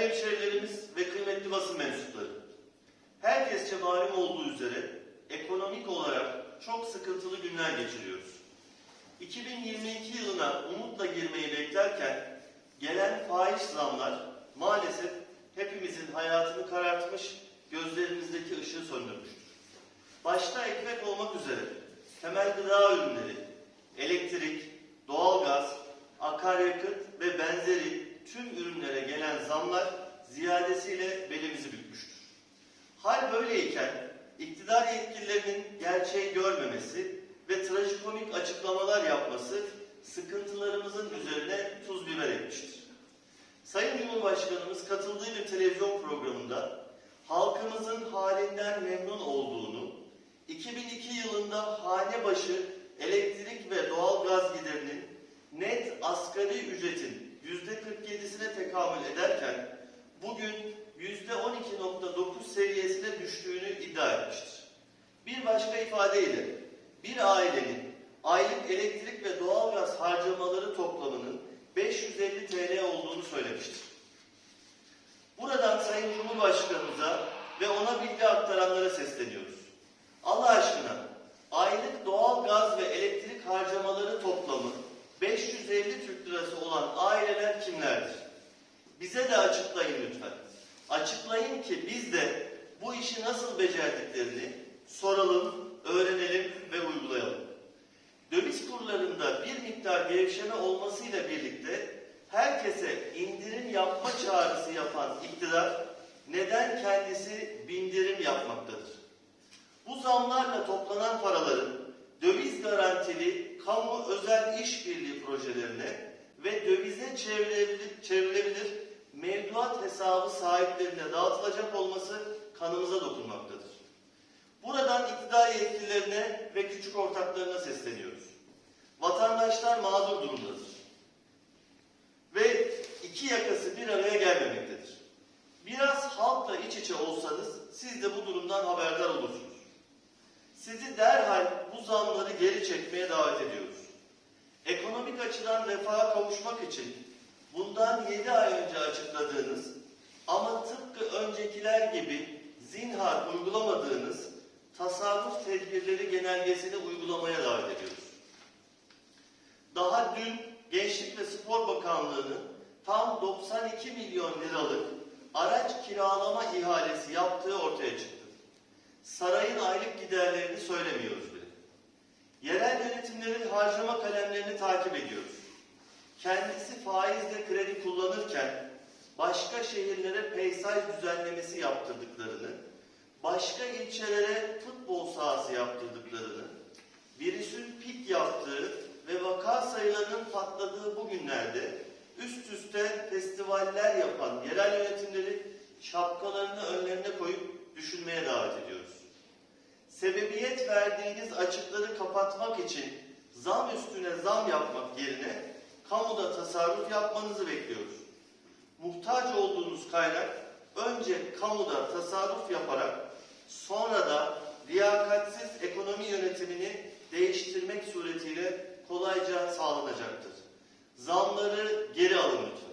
hemşehrilerimiz ve kıymetli basın mensupları. Herkesçe malum olduğu üzere ekonomik olarak çok sıkıntılı günler geçiriyoruz. 2022 yılına umutla girmeyi beklerken gelen faiz zamlar maalesef hepimizin hayatını karartmış, gözlerimizdeki ışığı söndürmüştür. Başta ekmek olmak üzere temel gıda ürünleri, elektrik, doğalgaz, akaryakıt ve benzeri tüm ürünlere gelen zamlar ziyadesiyle belimizi bükmüştür. Hal böyleyken iktidar yetkililerinin gerçeği görmemesi ve trajikomik açıklamalar yapması sıkıntılarımızın üzerine tuz biber etmiştir. Sayın Cumhurbaşkanımız katıldığı bir televizyon programında halkımızın halinden memnun olduğunu, 2002 yılında hane başı elektrik ve doğal gaz giderinin net asgari ücretin %47'sine tekamül ederken bugün %12.9 seviyesine düştüğünü iddia etmiştir. Bir başka ifadeyle bir ailenin aylık elektrik ve doğalgaz harcamaları toplamının 550 TL olduğunu söylemiştir. Buradan Sayın Cumhurbaşkanımıza ve ona bilgi aktaranlara sesleniyoruz. Allah aşkına aylık doğal gaz ve elektrik harcamaları toplamı 550 Türk lirası olan kimlerdir? Bize de açıklayın lütfen. Açıklayın ki biz de bu işi nasıl becerdiklerini soralım, öğrenelim ve uygulayalım. Döviz kurlarında bir miktar gevşeme olmasıyla birlikte herkese indirim yapma çağrısı yapan iktidar neden kendisi bindirim yapmaktadır? Bu zamlarla toplanan paraların döviz garantili kamu özel işbirliği projelerine ve dövize çevrilebilir, çevrilebilir mevduat hesabı sahiplerine dağıtılacak olması kanımıza dokunmaktadır. Buradan iktidar yetkililerine ve küçük ortaklarına sesleniyoruz. Vatandaşlar mağdur durumdadır. Ve iki yakası bir araya gelmemektedir. Biraz halkla iç içe olsanız siz de bu durumdan haberdar olursunuz. Sizi derhal bu zamları geri çekmeye davet ediyoruz. Ekonomik açıdan refaha kavuşmak için bundan 7 ay önce açıkladığınız ama tıpkı öncekiler gibi zinhar uygulamadığınız tasarruf tedbirleri genelgesini uygulamaya davet ediyoruz. Daha dün Gençlik ve Spor Bakanlığı'nın tam 92 milyon liralık araç kiralama ihalesi yaptığı ortaya çıktı. Sarayın aylık giderlerini söylemiyoruz bile. Yerel yönetimlerin harcama kalemlerini takip ediyoruz. Kendisi faizle kredi kullanırken başka şehirlere peysaj düzenlemesi yaptırdıklarını, başka ilçelere futbol sahası yaptırdıklarını, virüsün pik yaptığı ve vaka sayılarının patladığı bu günlerde üst üste festivaller yapan yerel yönetimleri şapkalarını önlerine koyup düşünmeye davet ediyoruz. Sebebiyet verdiğiniz açıkları kapatmak için zam üstüne zam yapmak yerine kamuda tasarruf yapmanızı bekliyoruz. Muhtaç olduğunuz kaynak önce kamuda tasarruf yaparak sonra da liyakatsiz ekonomi yönetimini değiştirmek suretiyle kolayca sağlanacaktır. Zamları geri alın lütfen.